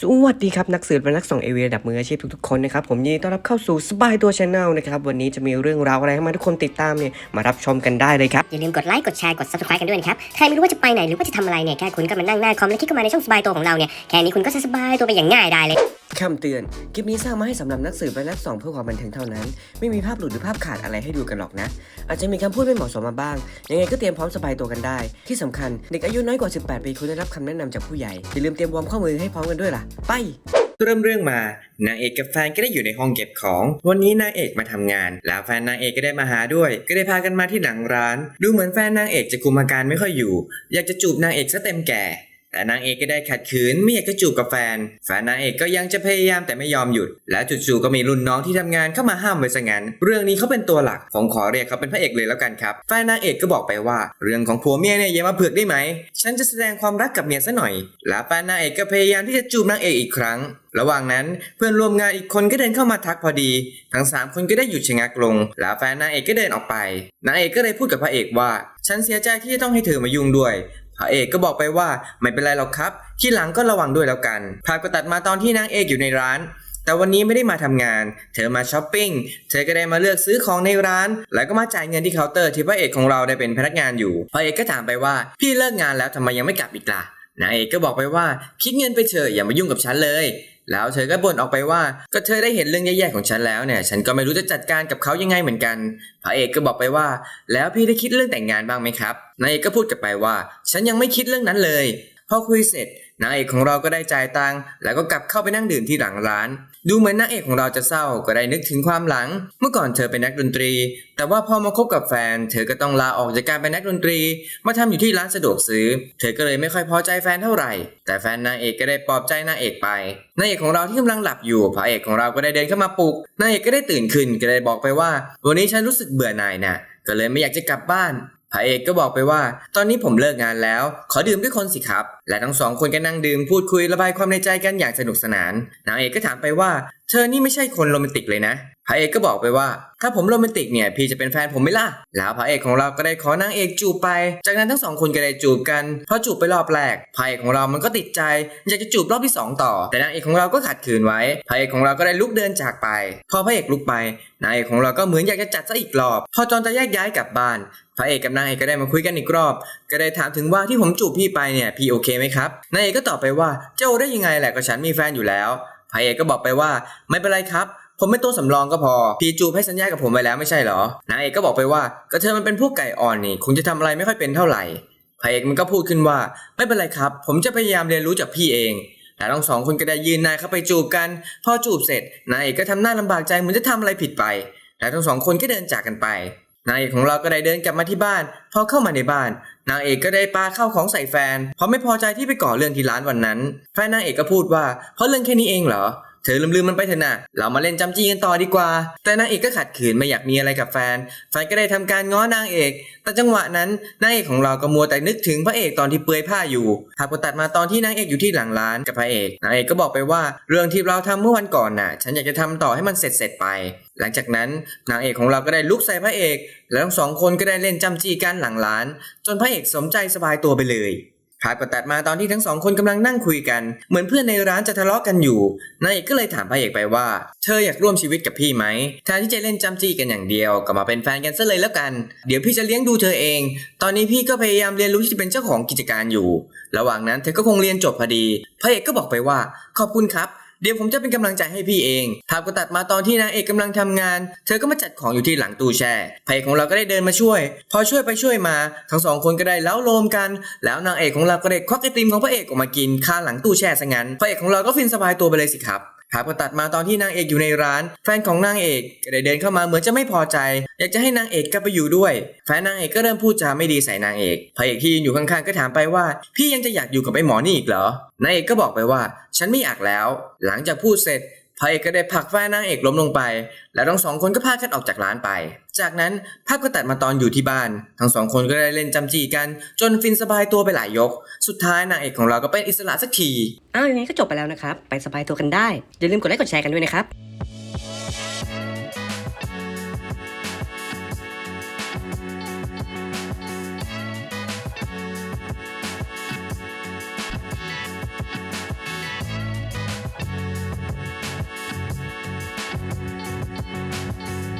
สวัสดีครับนักสืบและนักส่งเอเวีระดับมืออาชีพทุกๆคนนะครับผมยินดีต้อนรับเข้าสู่สบายตัวชาแนลนะครับวันนี้จะมีเรื่องราวอะไรให้มาทุกคนติดตามเนี่ยมารับชมกันได้เลยครับอย่าลืมกดไลค์กดแชร์กด subscribe กันด้วยนะครับใครไม่รู้ว่าจะไปไหนหรือว่าจะทำอะไรเนี่ยแค่คุณก็มานั่งหน้าคอมแล้วคลิกเข้ามาในช่องสบายตัวของเราเนี่ยแค่นี้คุณก็จะสบายตัวไปอย่างง่ายได้เลย คำเตือน คลิปนี้สร้างมาให้สำหรับนักสืบและนักส่องเพื่อความบันเทิงเท่านั้น ไม่มีภาพหลุดหรือภาพขาดอะไรให้ดูกันหรอกนะ อาจจะมีคำพูดไม่เหมาะสมมาบ้าง ยังไงก็เตรียมพร้อมสบายตัวกันได้ ที่สำคัญเด็กอายุน้อยกว่า 18 ปีควรได้รับคำแนะนำจากผู้ใหญ่ อย่าลืมเตรียมวอร์มข้อมือให้พร้อมกันด้วยล่ะ ไปเริ่มเรื่องมานางเอกกับแฟนก็ได้อยู่ในห้องเก็บของ วันนี้นางเอกมาทำงาน แล้วแฟนนางเอกก็ได้มาหาด้วย ก็ได้พากันมาที่หลังร้าน ดูเหมือนแฟนนางเอกจะคุมอาการไม่ค่อยอยู่ อยากจะจูบนางเอกซะเต็มแก่ แต่นางเอกก็ได้ขัดขืนไม่อยากจะจูบกับแฟน แฟนนางเอกก็ยังจะพยายามแต่ไม่ยอมหยุด และจู่ๆก็มีรุ่นน้องที่ทำงานเข้ามาห้ามไว้ซะงั้น เรื่องนี้เขาเป็นตัวหลัก ผมขอเรียกเขาเป็นพระเอกเลยแล้วกันครับ แฟนนางเอกก็บอกไปว่า เรื่องของผัวเมียเนี่ยอย่ามาเผือกได้ไหม ฉันจะแสดงความรักกับเมียซะหน่อย และแฟนนางเอกก็พยายามที่จะจูบนางเอกอีกครั้ง ระหว่างนั้นเพื่อนร่วมงานอีกคนก็เดินเข้ามาทักพอดี ทั้งสามคนก็ได้หยุดชะงักลง แล้วแฟนนางเอกก็เดินออกไป นางเอกก็เลยพูดกับพระเอกว่า ฉันเสียใจที่จะต้องให้เธอมายุ่งด้วย พระเอกก็บอกไปว่าไม่เป็นไรหรอกครับ ที่หลังก็ระวังด้วยแล้วกัน ภาพก็ตัดมาตอนที่นางเอกอยู่ในร้าน แต่วันนี้ไม่ได้มาทำงาน เธอมาช้อปปิ้ง เธอก็ได้มาเลือกซื้อของในร้าน แล้วก็มาจ่ายเงินที่เคาน์เตอร์ที่พระเอกของเราได้เป็นพนักงานอยู่ พระเอกก็ถามไปว่าพี่เลิกงานแล้วทำไมยังไม่กลับอีกล่ะ นางเอกก็บอกไปว่าคิดเงินไปเถอะอย่ามายุ่งกับฉันเลย แล้วเธอก็บ่นออกไปว่าก็เธอได้เห็นเรื่องแย่ๆของฉันแล้วเนี่ย ฉันก็ไม่รู้จะจัดการกับเขายังไงเหมือนกันพระเอกก็บอกไปว่า แล้วพี่ได้คิดเรื่องแต่งงานบ้างไหมครับนายเอกก็พูดกลับไปว่า ฉันยังไม่คิดเรื่องนั้นเลยพอคุยเสร็จ นางเอกของเราก็ได้จ่ายตังค์แล้วก็กลับเข้าไปนั่งดื่มที่หลังร้าน ดูเหมือนนางเอกของเราจะเศร้าก็ได้นึกถึงความหลัง เมื่อก่อนเธอเป็นนักดนตรี แต่ว่าพอมาคบกับแฟน เธอก็ต้องลาออกจากการเป็นนักดนตรี มาทำอยู่ที่ร้านสะดวกซื้อ เธอก็เลยไม่ค่อยพอใจแฟนเท่าไหร่ แต่แฟนนางเอกก็ได้ปลอบใจนางเอกไปนางเอกของเราที่กำลังหลับอยู่พระเอกของเราก็ได้เดินเข้ามาปลุกนางเอกก็ได้ตื่นขึ้นก็ได้บอกไปว่า วันนี้ฉันรู้สึกเบื่อหน่ายน่ะก็เลยไม่อยากจะกลับบ้าน พระเอกก็บอกไปว่า ตอนนี้ผมเลิกงานแล้ว ขอดื่มด้วยคนสิครับ และทั้งสองคนก็นั่งดื่มพูดคุยระบายความในใจกันอย่างสนุกสนาน นางเอกก็ถามไปว่า เธอนี่ไม่ใช่คนโรแมนติกเลยนะ ระเอกก็บอกไปว่า ถ้าผมโรแมนติกเนี่ยพี่จะเป็นแฟนผมไหมล่ะ แล้วพระเอกของเราก็ได้ขอนางเอกจูบไป จากนั้นทั้งสองคนก็ได้จูบกันพอจูบไปรอบแรกพระเอกของเรามันก็ติดใจอยากจะจูบรอบที่สองต่อ แต่นางเอกของเราก็ขัดขืนไว้พระเอกของเราก็ได้ลุกเดินจากไป พอพระเอกลุกไปนางเอกของเราก็เหมือนอยากจะจัดซะอีกรอบ พอตอนจะแยกย้ายกลับบ้านพระเอกกับนางเอกก็ได้มาคุยกันอีกรอบ ก็ได้ถามถึงว่าที่ผมจูบพี่ไปเนี่ยพี่โอเคไหมครับนางเอกก็ตอบไปว่าเจ้าได้ยังไงแหละก็ฉันมีแฟนอยู่แล้วพระเอกก็บอกไปว่าไม่เป็นไรครับ ผมเป็นตัวสำรองก็พอ พี่จูให้สัญญากับผมไว้แล้วไม่ใช่เหรอนางเอกก็บอกไปว่าก็เธอมันเป็นพวกไก่อ่อนนี่คงจะทำอะไรไม่ค่อยเป็นเท่าไหร่พระเอกมันก็พูดขึ้นว่าไม่เป็นไรครับ ผมจะพยายามเรียนรู้จากพี่เองแล้วทั้งสองคนก็ได้ยืนนายเข้าไปจูบกัน พอจูบเสร็จนายเอกก็ทำหน้าลำบากใจเหมือนจะทำอะไรผิดไป แล้วทั้งสองคนก็เดินจากกันไป นางเอกของเราก็ได้เดินกลับมาที่บ้าน พอเข้ามาในบ้าน นางเอกก็ได้ปาเข้าของใส่แฟนเพราะไม่พอใจที่ไปก่อเรื่องที่ร้านวันนั้นแฟนนางเอกก็พูดว่าเพราะเรื่องแค่นี้เองเหรอ เธอลืมๆมันไปเถอะนะเรามาเล่นจำจี้กันต่อดีกว่า แต่นางเอกก็ขัดขืนไม่อยากมีอะไรกับแฟน แฟนก็ได้ทำการง้อนางเอก แต่จังหวะนั้นนางเอกของเราก็มัวแต่นึกถึงพระเอกตอนที่เปลือยผ้าอยู่หากตัดมาตอนที่นางเอกอยู่ที่หลังร้านกับพระเอก นางเอกก็บอกไปว่าเรื่องที่เราทำเมื่อวันก่อนน่ะ ฉันอยากจะทำต่อให้มันเสร็จเสร็จไป หลังจากนั้นนางเอกของเราก็ได้ลุกใส่พระเอก แล้วทั้งสองคนก็ได้เล่นจำจี้กันหลังร้าน จนพระเอกสมใจสบายตัวไปเลย ภาพก็ตัดมาตอนที่ทั้งสองคนกำลังนั่งคุยกัน เหมือนเพื่อนในร้านจะทะเลาะกันอยู่นายเอกก็เลยถามพระเอกไปว่า เธออยากร่วมชีวิตกับพี่ไหมแทนที่จะเล่นจำจี้กันอย่างเดียว ก็มาเป็นแฟนกันซะเลยแล้วกัน เดี๋ยวพี่จะเลี้ยงดูเธอเอง ตอนนี้พี่ก็พยายามเรียนรู้ที่จะเป็นเจ้าของกิจการอยู่ ระหว่างนั้นเธอก็คงเรียนจบพอดี พระเอกก็บอกไปว่า ขอบคุณครับ เดี๋ยวผมจะเป็นกำลังใจให้พี่เองภาพก็ตัดมาตอนที่นางเอกกำลังทำงาน เธอก็มาจัดของอยู่ที่หลังตู้แช่พระเอกของเราก็ได้เดินมาช่วย พอช่วยไปช่วยมา ทั้งสองคนก็ได้เล้าโลมกัน แล้วนางเอกของเราก็ได้ควักไอติมของพระเอกออกมากินข้าหลังตู้แช่ซะงั้นพระเอกของเราก็ฟินสบายตัวไปเลยสิครับ ภาพก็ตัดมาตอนที่นางเอกอยู่ในร้าน แฟนของนางเอกก็ได้เดินเข้ามาเหมือนจะไม่พอใจ อยากจะให้นางเอกกลับไปอยู่ด้วย แฟนนางเอกก็เริ่มพูดจาไม่ดีใส่นางเอกพระเอกที่อยู่ข้างๆก็ถามไปว่า พี่ยังจะอยากอยู่กับไอ้หมอนี่อีกเหรอ นางเอกก็บอกไปว่า ฉันไม่อยากแล้ว หลังจากพูดเสร็จ พระเอกก็ได้ผลักแฟนนางเอกล้มลงไป แล้วทั้งสองคนก็พากันออกจากร้านไป จากนั้นภาพก็ตัดมาตอนอยู่ที่บ้าน ทั้งสองคนก็ได้เล่นจำจีกัน จนฟินสบายตัวไปหลายยก สุดท้ายนางเอกของเราก็เป็นอิสระสักที อ้าวยังไงก็จบไปแล้วนะครับ ไปสบายตัวกันได้ อย่าลืมกดไลค์กดแชร์กันด้วยนะครับ